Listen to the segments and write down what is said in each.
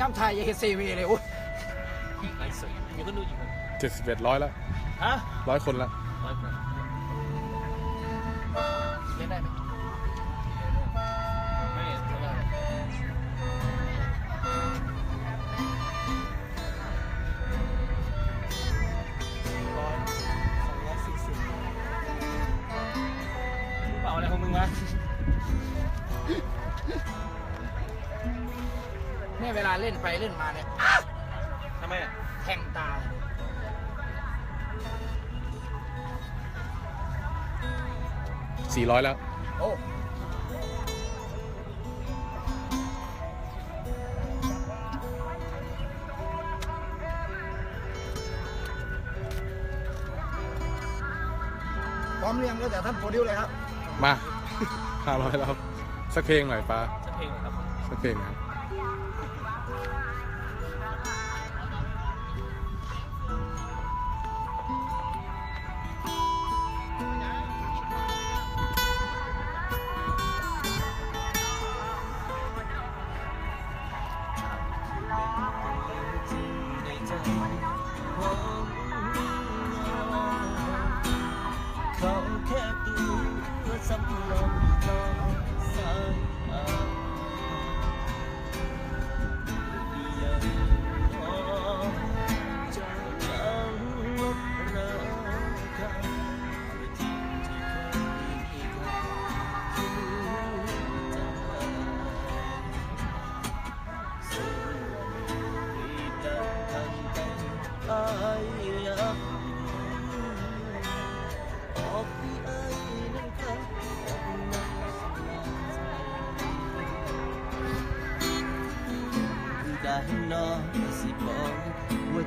ยำยำไทยยังเห็นซีวีเลยโอ้ย ไลฟ์สดมีคนดูกี่คนเจ็ดสิบเอ็ดร้อยแล้วฮะ ร้อยคนละ เนี่ยเวลาเล่นไปเล่นมาเนี่ยทำไมอะแทงตาสี่ร้อยแล้ว โอ้พร้อมเรียงก็แต่ท่านโปรดิวเลยครับ มา ห้าร้อยแล้วครับสักเพลงหน่อยป้าจะเพลงเหรอครับ สักเพลงครับ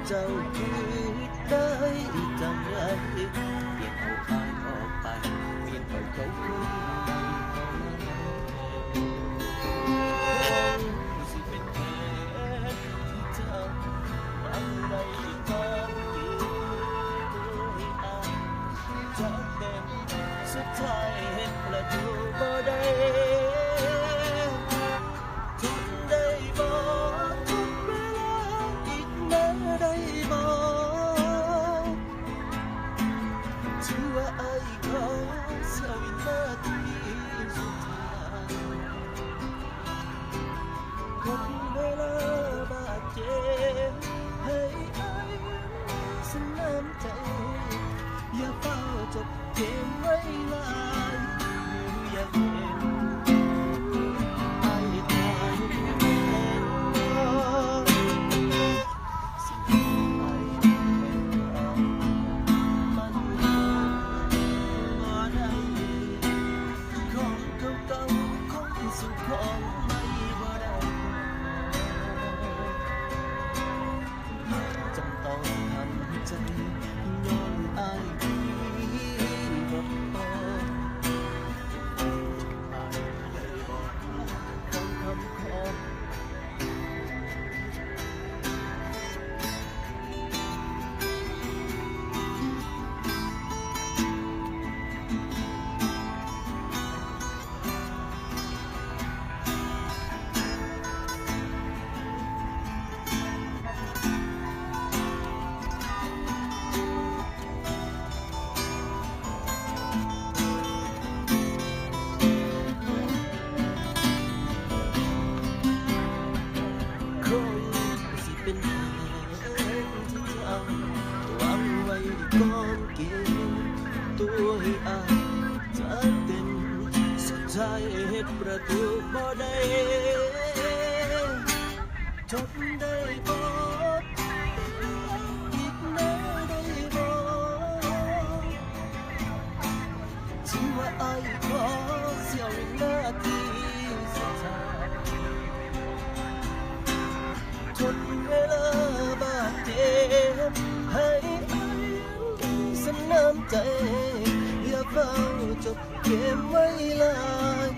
เจ้าคือได้จังไรเพียงเอาทางออกไปเพียงปล่อยเขา ที่ เฝ้าจบเกมไว้ลาย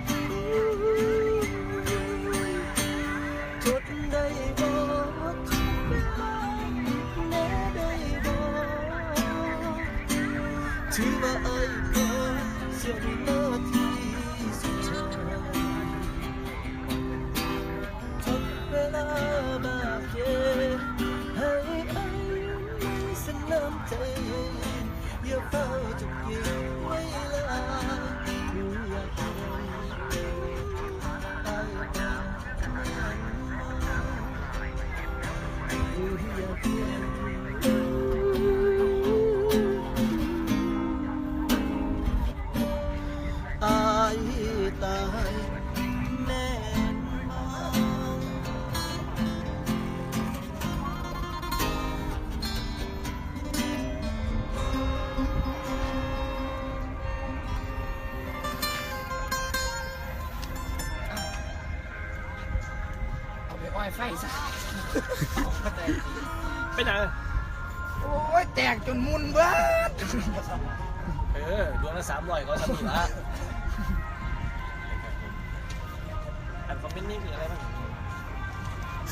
ทนได้บ่ทนเวลาแน่ได้บ่ถือว่าไอายก็สเสียววินาที่สุดท้ายทุกเวลาบาเจ็บให้ไอ้สนามใจอย่าเฝ้าจุกยิงไ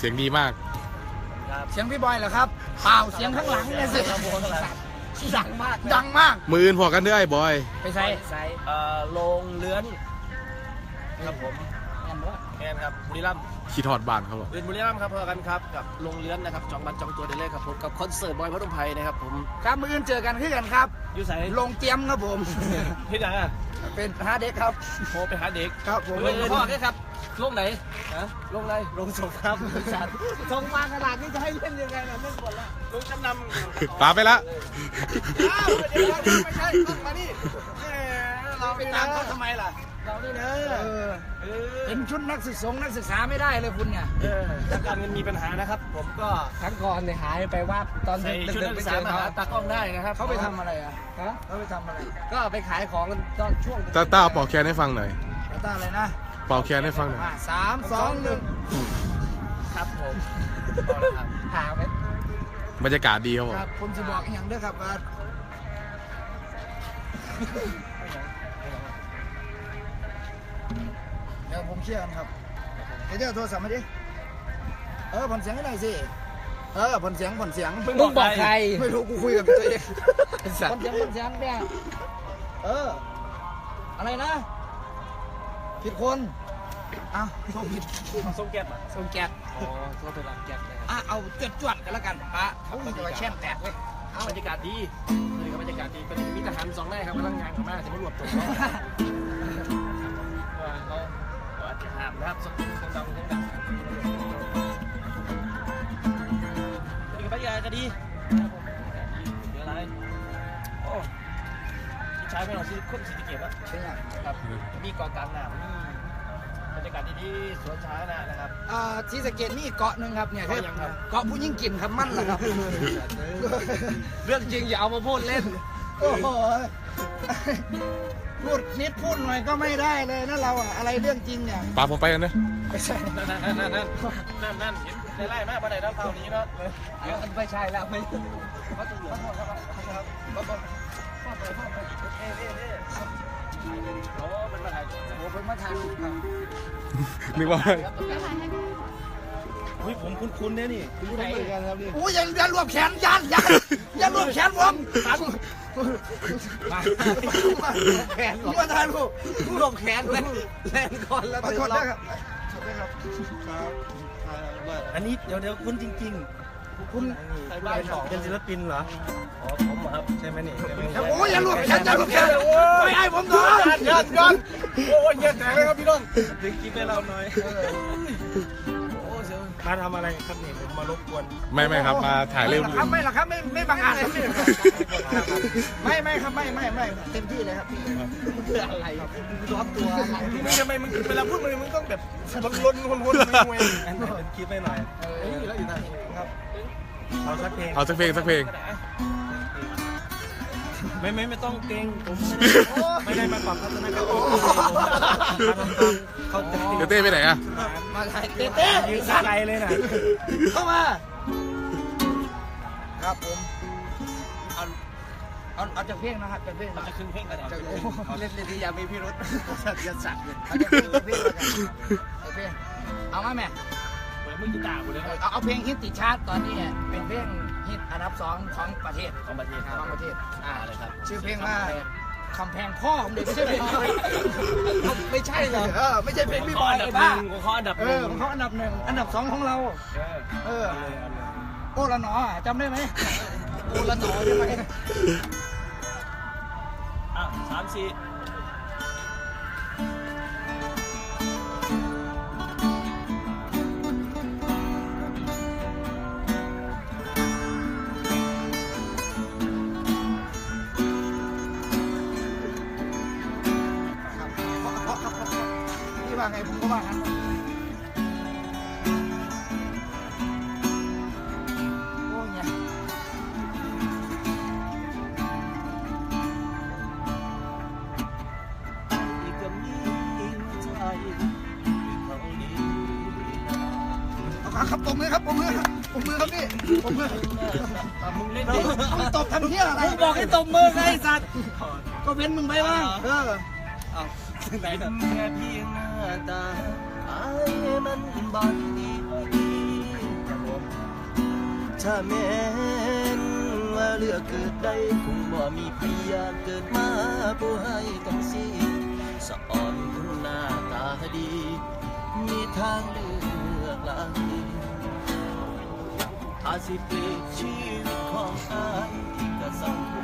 สียงดีมากครับเสียงพี่บอยเหรอครับเปล่าเสียงข้างหลังเนี่ยสิครับผมข้างหลังดังมากดังมาก มืออื่นพอกันเด้อไอ้บอย ไปใส่ใส่เอ่อโรงเลื้อนครับผมแอนบ่แอนครับบุรีรัมย์ขี่ถอดบานครับผมเรียนบุรีรัมย์ครับพอกันครับกับโรงเลื้อนนะครับจองบัตรจองตัวได้เลยครับผมกับคอนเสิร์ตบอยพระดมไพนะครับผมครับมืออื่นเจอกันขึ้นกันครับอยู่ใส่ลงเตรียมครับผมที่ไหนอะเป็นฮาร์ดเด็กครับโทรไปหาเด็กครับผมเออพ่อแค่ครับ ลงไหนฮะลงไหนลงสงครับสัตว์ทรงมาขนาดนี้จะให้เล่นยังไงล่ะเล่นบอลละลงจำนำตามไปละอ้าวเดี๋ยวๆไม่ใช่ต้องมานี่แหมเราไปตามเขาทำไมล่ะเรานี่นะเออเออเป็นชุดนักศึกษานักศึกษาไม่ได้เลยคุณเนี่ยเออถ้าการเงินมีปัญหานะครับ ผมก็ครั้งก่อนเนี่ยหายไปว่าตอนใส่ดึกชุดๆนักไปศึกเจษาอมาเขาหาตากล้องได้นะครับเขาไปทำอะไรอะฮะเขาไปทำอะไร ก็ไปขายของกันตอนช่วงต้าต้าเป่าแคนให้ฟังหน่อยแล้วตาอะไรนะ เป่าแคนให้ฟังหน่อยอะสามสองหนึ่งครับผมเอาละครับหาไปบรรยากาศดีครับผมครับผมจะบอกอีกอย่างเด้อครับว่าเดี๋ยวผมเชื่อกันครับเดี๋ยวเดี๋ยวโทรศัพท์มาดิเออผ่อนเสียงให้หน่อยสิเออผ่อนเสียงผ่อนเสียงมึงบอกใครไม่รู้กูคุยกับตัวเองไอ้สัตผ่อนว์เสียงผ่อนเสียงเนี่ยเอออะไรนะ ผิดคนอ้าวโทรผิดส้มแก้มอะส่งแก๊สอ๋อโทษเป็นรักแก้มนะครับอะเอาจวดจวดๆกันแล้วกันป้าเขาจะว่าแช่มแตกเว้ยบรรยากาศดีนี่ก็บรรยากาศดีเป็นมีทหารสองนายครับกำลังงานของแม่จะมารวบตัวเขาเขาเขาอาจจะห้ามนะครับสักคนดังคนดังนี่ก็บรรยากาศก็ดี พี่ชายไม่เอาซื้อคนสีเกียรติแล้วเป็นไงครับ มีเกาะกลางน้ำมีบรรยากาศดีๆสวนสาธารณะนะครับ อ่าที่สะเกตมีเกาะหนึ่งครับเนี่ยเกาะยังครับ เกาะผู้ยิ่งกินครับมั่นแหละครับ เรื่องจริงอย่าเอามาพูดเล่น โอ้โหพูดนิดพูดหน่อยก็ไม่ได้เลยนะเราอะอะไรเรื่องจริงเนี่ยปาผมไปกันเนอะไม่ใช่นั่นนั่นนั่นนั่นนั่นนั่นเห็นในไล่มากบันไดด้านเท้านี้เนาะไม่ใช่แล้วไม่เขาตำรวจครับโอ้เป็นมาถ่ายโอ้ผมมาทานครับ นึกว่าอุ้ยผมคุ้นๆเนี่ยนี่คุ้นๆเหมือนกันครับนี่โอ้ยอยันยันรวบแขนยันยันยันรวบแขนผมทันแขนผมมาทานลูกรวมแขนเลยแล่นก่อนแล้วขอโทษเรานะครับอันนี้เดี๋ยวเดี๋ยวคุ้นจริง คุณๆเป็นศิลปินเหรออ๋อผมครับใช่ไหมนี่โอ้ยอยันรวบแขนยันรวบแขนไม่ให้ผมดูยันยันโอ้ยเย็นแตกเลยครับพี่น้องดึงคลิปให้เราหน่อยมาทำอะไรครับนี่ผมมารบกวนไม่ไม่ครับมาถ่ายเรื่องไม่หรอกครับไม่หรอกครับไม่ไม่บังอาจครับไม่ไม่ครับไม่ไม่ไม่เต็มที่เลยครับพี่อะไรร้อนตัวอะไรมึงทำไมมึงเวลาพูดมึงมึงต้องแบบลนลนลนลนมวยอันนี้เป็นคลิปให้หน่อยเอออยู่แล้วอยู่แล้วครับ เอาสักเพลงเอาสักเพลงสักเพลง ไม่ไม่ไม่ต้องเกรงผมไม่ได้มาปรับทัศนคติเขาใจเดี๋ยวเต้ไปไหนอะมาถ่ายเต้เต้ยืนไกลเลยนะเข้ามา ครับผมเอาเอาเอาจากเพลงนะครับจากเพลงเรานะจะขึ้นเพลงกันจากโอ้เล่นเลยที่อย่ามีพิรุษอย่าสัตว์เลยเอาจากเพลงจากเพลงจากเพลงเอามาแม่เห มือนมึงกีตาร์กูเลยเอาเอาเพลงฮิตติดชาร์ตตอนนี้เป็นเพลงฮิตอันดับสองของประเทศของประเทศคขรัองประเทศอ่าเลยครับ ชื่อเพลงว่าคำแพงพ่อของเด็กไม่ใช่เพลงเขาไม่ใช่เหรอเออไม่ใช่เพลงพี่บข้ออยอันดับไอ้หบ้านึ่งข้ออันดับเอหนึ่องของเขาอันดับหนึ่งอันดับสองของเรา เออโอ้ละหนอจำได้ไหมโอ้ละหนอใช่ไหม อะสามสี่ ไงผมก็ว่างั้นโอ้ยเนี่ยอีกก็มีใจเขาดีเอาครับปมมือครับปมมือปมมือครับพี่ปมมืออ่มึงเล่นเอาดิมึงตบทำเพี้ยอะไรบอกให้ตบมือไงไอ้สัตว์ก็เว้นมึงไปบ้างเออ เอาไหนน่ะแค่เพียงหน้า ตาอายมันบางดีถ้าแม้นว่าเลือกเกิดได้คงบ่มีพยาเกิดมาผู้ให้ต้องสิสะอ่อนคุณหน้าตาดี มีทางเลือกหลายอาจสิเปลี่ยนชีวิตของอายก็สังคม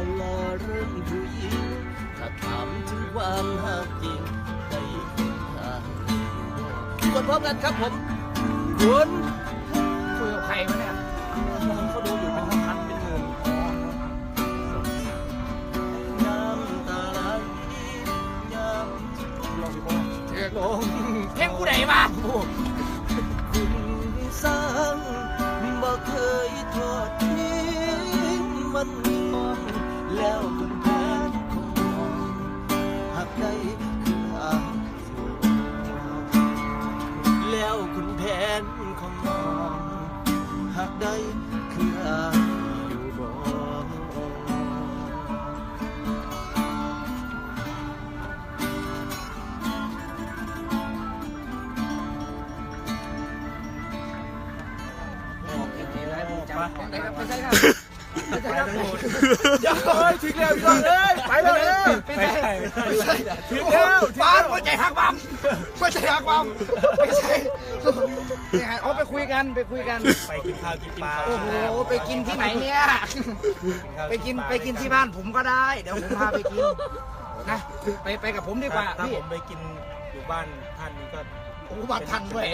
สลอเรื่องผู้หญิงถ้าถามถึงความหักจริงได้คุณหาทุกคนพร้อมกันครับผมคุณ ปครับไปใช่ครับไปใช่ครับอย่าเฮ้ยถึงแล้วพี่น้องเอ้ยไปแล้วเอ้ยไปใช่ไปถึงแล้วบ้านหัวใจหักบัมหัวใจหักบัมไปใช่เอาไปคุยกันไปคุยกัน ไปกินข้าวกินปลาโอ้โหไปกินที่ไหนเนี่ยไปกินไปกินที่บ้านผมก็ได้ เดี๋ยวผมพาไปกินนะไปไปกับผมดีกว่าถ้าพี่ผมไปกินอยู่บ้านท่านนี่ก็โอ้บัตรทันด้วย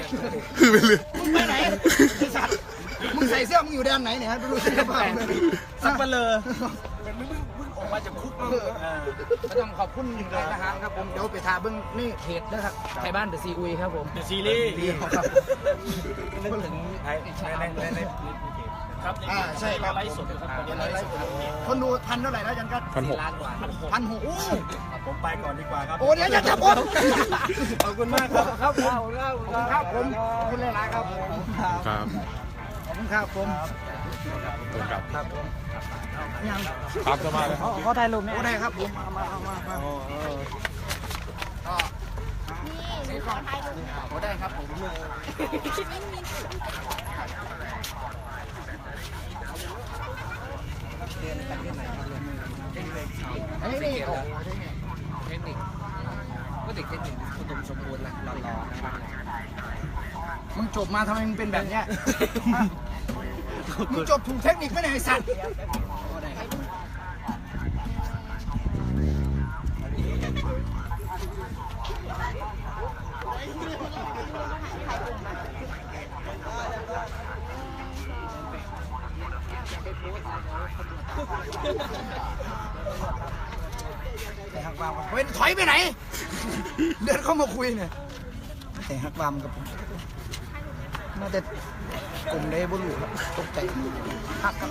คือไปเลยไปไหนไอสัตว์ มึงใส่เสื้อมึงอยู่แดนไหนเนี่ยดูเสื้อผ้ามึงสับปะเลอมึงเพิ่งออกมาจากคุกมั้งก็ต้องขอบคุณนายทหารครับผมเดี๋ยวไปทาเบิ้งนี่เพจนะครับไทยบ้านเดอะซีอุยครับผมเดอะซีรีส์ครับนึกถึงในในในในครับอ่าใช่ครับไลฟ์สดครับตอนนี้ไลฟ์สดคนดูทันเท่าไหร่แล้วจันกัดพันหกล้านกว่าพันหกโอ้ผมไปก่อนดีกว่าครับ โอ้เดี๋ยวจะจับผมขอบคุณมากครับ ครับผมขอบคุณครับผมขอบคุณหลายๆครับผมครับขอบ ครับผมตัวกลับครับผมยังตามสบาเลยครับเขาถ่ายรูปเนี่ยได้ครับผมมามามามาก็นี่ขอถ่ายรูปโอ้ได้ครับผมเทคนเฮ้ยนี่โอ้เทคนิคก็เด็กเทคนิคอุดมสมบูรณ์นะรอๆนะครับมึงจบมาทำไมมึงเป็นแบบเนี้ย มึงจบถูกเทคนิคไมเนี่ไอ้สัตว์แต่หักบามเว้นถอยไปไหน เดินเข้ามาคุยเนี่ยแต่หักบามกับผมน่าจะ กลุ่มได้บุรุษครับตกใจหักครับ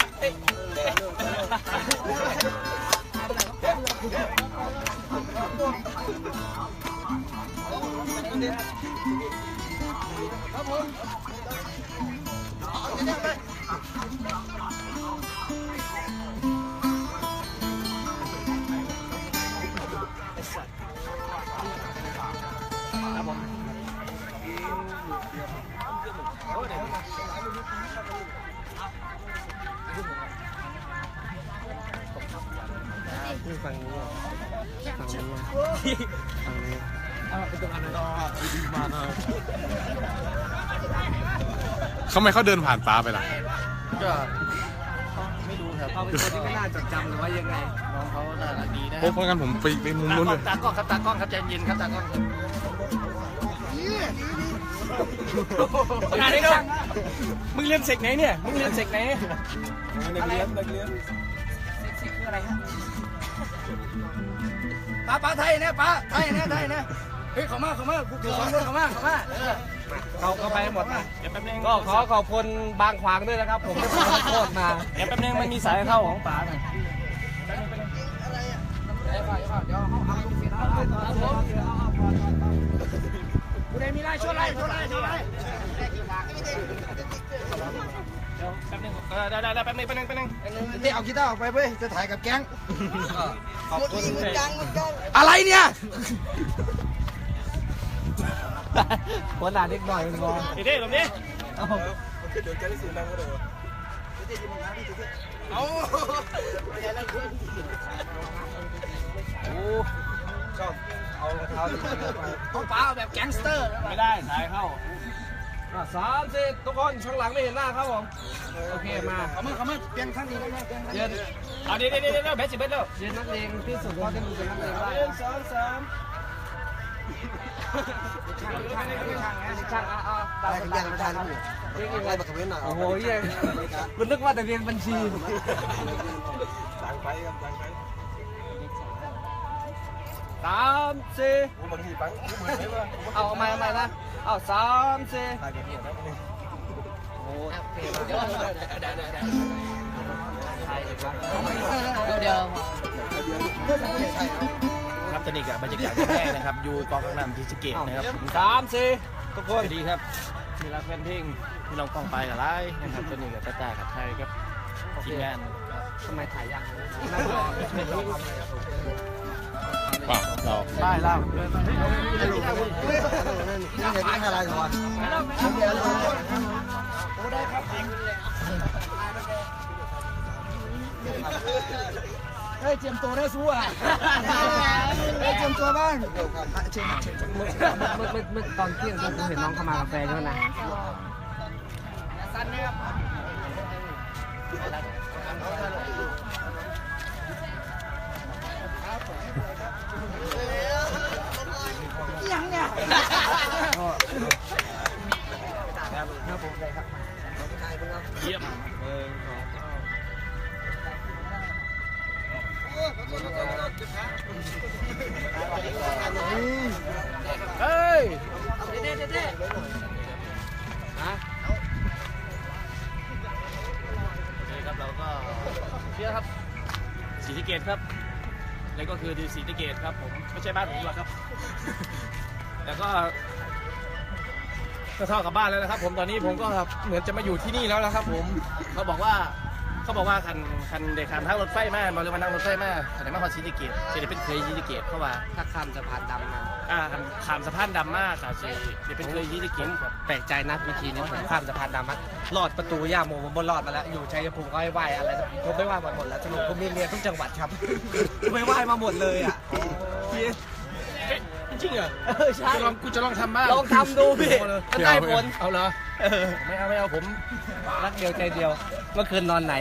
เขาไม่เขาเดินผ่านตาไปล่ะ ก็ไม่รู้ครับเขาเป็นคนที่ไม่น่าจดจำหรือว่ายังไงน้องเขาน่ารักดีนะโอ้เพราะงั้นผมไปไปมุมนู้นเลย ตากล้องครับตากล้องครับใจเย็นครับตากล้องครับงานนี้ด้วยมึงเรียนเสกไหนเนี่ย มึงเรียนเสกไหนนักเรียนนักเรียนคืออะไรฮะป้าป้าไทยนะป้าไทยนะไทยนะเฮ้ยเขามาเขามากูเกี่ยวกับเขามาเขามาเออ เขาเขาไปหมดนะเดี๋ยวแป๊บนึงก็ขอขอบคุณบางขวางด้วยนะครับ ผมได้ขอโทษมาเดี๋ยวแป๊บนึงมันมีสายเข้าของป๋าหน่อยกูได้มีไรช่วยไรช่วยไรช่วยไรเดี๋ยวแป๊บนึงเออได้ได้ได้แป๊บนึงแป๊บนึงแป๊บนึงเดี๋ยวเอากีตาร์ออกไปเว้ยจะถ่ายกับแก๊งขอบคุณอะไรเนี่ย หัวหน้านิดหน่อยมันงอดีดีแบบนี้เอาโอ้ชอบเอารองเท้าดีเอาป้าเอาแบบแก๊งสเตอร์ ไม่ได้สายเข้าอะสามสิบทุกคนช่างหลังไม่เห็นหน้าครับผม โอเคมาเขามาเขามาเปลี่ยนข้างนี้ได้ไหมเปลี่ยนข้างนี้เย็นเอาดีดีดีดีเบสสิเบสเร็วเย็นนักเลงที่สุดเท่าที่มึงเป็นนักเลงได้นะสองสาม ช่างอะอะตามตามตามเรียกยังไงบักเว้นหน่อยโอ้โหเหี้ยมันนึกว่าแต่เรียนบัญชีสามสี่เอาเอาใหม่เอาใหม่นะเอาสามสี่โอ้โหเดี๋ยวเดี๋ยวเดี๋ยวเดี๋ยวเดี๋ยวใช่เลยครับเดี๋ยวเดี๋ยว ครับตอนนี้กับบรรยากาศแรกนะครับ อยู่กองกำลังที่สเกตนะครับสามสี่ทุกคนสวัสดีครับมีรักแฟนเพลงพี่น้องกองไปกับไล่นะครับตอนนี้กับตาตากับไทยครับทีมงานทำไมถ่ายยังเปล่าเราป้ายเล่านี่ไงที่อะไรก่อน เฮ้ยเจียมตัวได้สู้อะเฮ้ยเจียมตัวบ้างเจียมเจียมเมื่อเมื่อเมื่อเมื่อตอนเที่ยงผมเห็นน้องเข้ามากาแฟใช่ไหมนะยังเนี่ยเยี่ยมเฮ้ย เด็ดเด็ดเด็ดฮะนี่คครับเราก็เชื่อครับศรีสะเกตครับ แล้วก็คือดีศรีสะเกตครับผมไม่ใช่บ้านผมหรอกครับแต่ก็ก็เท่ากับบ้านแล้วนะครับ ผมตอนนี้ผมก็เหมือนจะมาอยู่ที่นี่แล้วนะครับ ผมเขาบอกว่า เขาบอกว่าคันคันเด็กคันทั้งรถไฟมามาเลยมานั่งรถไฟมาคันไหนมาพอศรีสะเกตจะได้เป็นเคยศรีสะเกตเพราะว่าถ้าข้ามสะพานดำมาอ่าคันขามสะพานดำมากค่ะสิเดี๋ยวเป็นเคยศรีสะเกตครับแปลกใจนะวิธีนี้ผมข้ามสะพานดำมาลอดประตูย่าโมผมบนลอดมาแล้ว อยู่ชัยภูมิก็ให้ไหวอะไรผมไม่ไหวมาหมดแล้วสรุปผมมีเรียนทุกจังหวัดครับไม่ไหวมาหมดเลยอะเฮ้ยจริงเหรอเออใช่กูจะลองกูจะลองทำบ้างลองทำดูพี่มันได้ผลเอาเหรอไม่เอาไม่เอาผม รักเดียวใจเดียว เมื่อคืนนอนไหน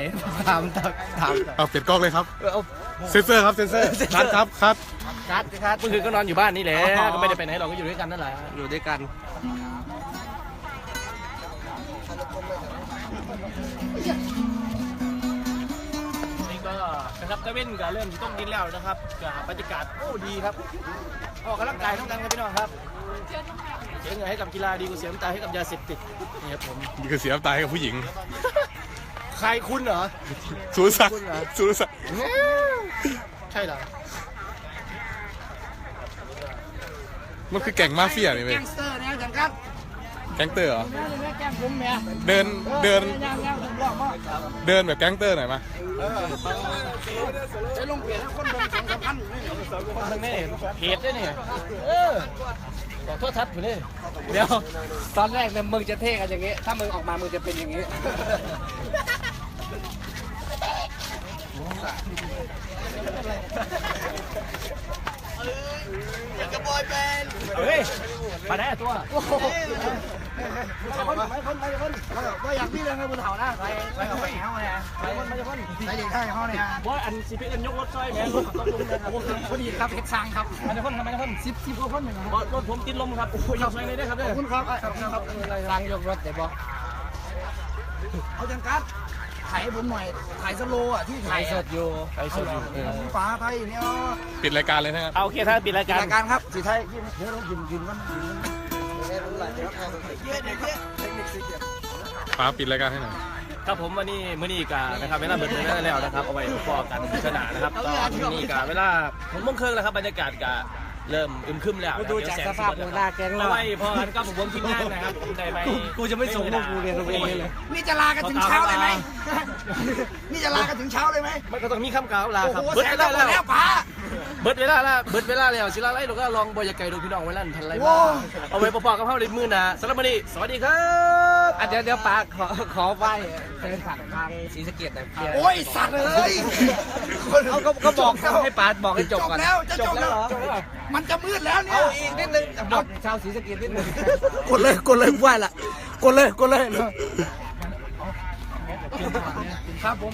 ถามถามถามเอาเปลี่ยนกล้องเลยครับเออเอาเซนเซอร์ครับ เซนเซอร์คัดครับคัดคัดคัดเมื่อคืนก็นอนอยู่บ้านนี่แหละอ๋อก็ไม่ได้ไปไหนเราก็อยู่ด้วยกันนั่นแหละ อยู่ด้วยกัน นี่ก็นะครับตะเว้นก็เริ่มต้องกินแล้วนะครับก็บรรยากาศโอ้ดีครับออกกำลังกายทั้งกันครับพี่น้องครับ เสียเงินให้กับกีฬาดีกว่าเสียน้ำตาให้กับยาเสพติดนี่ครับผม นี่คือเสียน้ำตาให้กับผู้หญิงใครคุณเหรอ สุรศักดิ์สุรศักดิ์ใช่เหรอ มันคือแก่งมาเฟียนี่เว้ยแก๊งสเตอร์เนี่ยจังกันแก๊งเตอร์เหรอนี่แก๊งผมแม่เดินเดินย่างย่างผมบอกว่าเดินแบบแก๊งเตอร์หน่อยมาจะลงเปลี่ยนให้คนเดินสองสามพันนี่คนทางนี้เพจด้วยนี่เออ ขอโทษทัดผมเลยเดี๋ยวตอนแรกเนี่ยมึงจะเท่กันอย่างงี้ ถ้ามึงออกมามึงจะเป็นอย่างงี้เฮ้ยมาได้ตัว คนไม่คนไม่คนก็อยากพี่เรื่องให้บุญเถานะไปไปกับไปเขาเนี่ยไปคนไม่คนไปเด็กให้เขาเนี่ยว่าอันซีพีเอ็นยกรถซอยแม่รถต้องลงนะครับพอดีครับเพชรช้างครับมาได้คนทำไมได้คนสิบสิบกว่าคนหนึ่งครับรถผมติดลมครับโอ้ยยกซอยเลยได้ครับขเด้อบคุณครับครับครับล้างยกรถแต่บอกเอาจังกัดถ่ายผมหน่อย ถ่ายสโลอะที่ถ่าถ่ายสดอยู่ไอ้สุดอยู่ฟ้าไทยเนี่ยปิดรายการเลยนะครับเอาโอเคถ้าปิดรายการรายการครับสีไทยเดี๋ยวเรากินกินกันกินกัน เยอะเด็กเยอะเทคนิคสีเขียวฟ้าปิดรายการให้หน่อยครับผมวันนี้มื้อนี้กานะครับเวลาเบิดเลยแล้วนะครับเอาไว้พอกันชนะนะครับตอนนี้กาเวลาผมมงครึ่งแล้วครับบรรยากาศกาเริ่มอึมครึมแล้วกูดูจากสภาพหัวหน้าแก๊งแล้เอาวไว้พอกันก็ผมผมทีมงานนะครับผมได้ไปกูกูจะไม่ส่งลูกกูเรียนโรงเรียนนี้เลย นี่จะลากันถึงเช้าเลยไหมนี่จะลากันถึงเช้าเลยไหมมันก็ต้องมีคำกล่าวลาโอ้ครับโหเบิดแสเวนลาแล้วแล้วป้า เบิดเวลาแล้วเบิดเวลาแล้วสิลาไล่เราก็ลองบอยาไก่ดูพี่น้องไว้ลั่นทันไรโอ้บ้างเอาไว้พอๆกับเฮาในมือหนะสำหรับวันนี้สวัสดีครับอะเดี๋ยวเดี๋ยวป้าขอขอไหว้เชิญสั่งทางศรีสะเกดหน่อยเพียโอ้ยสัตว์เลยเขาก็ก็บอกให้ป้าบอกให้จจบบก่อนแล้วจะจบแล้วจบแล้วเหรอมันจะมืดแล้วเนี่ยเอาอีกนิดนึงบอกชาวศรีสะเกดนิดนึงกดเลยกดเลยไหวละกดเลยกดเลยครับผม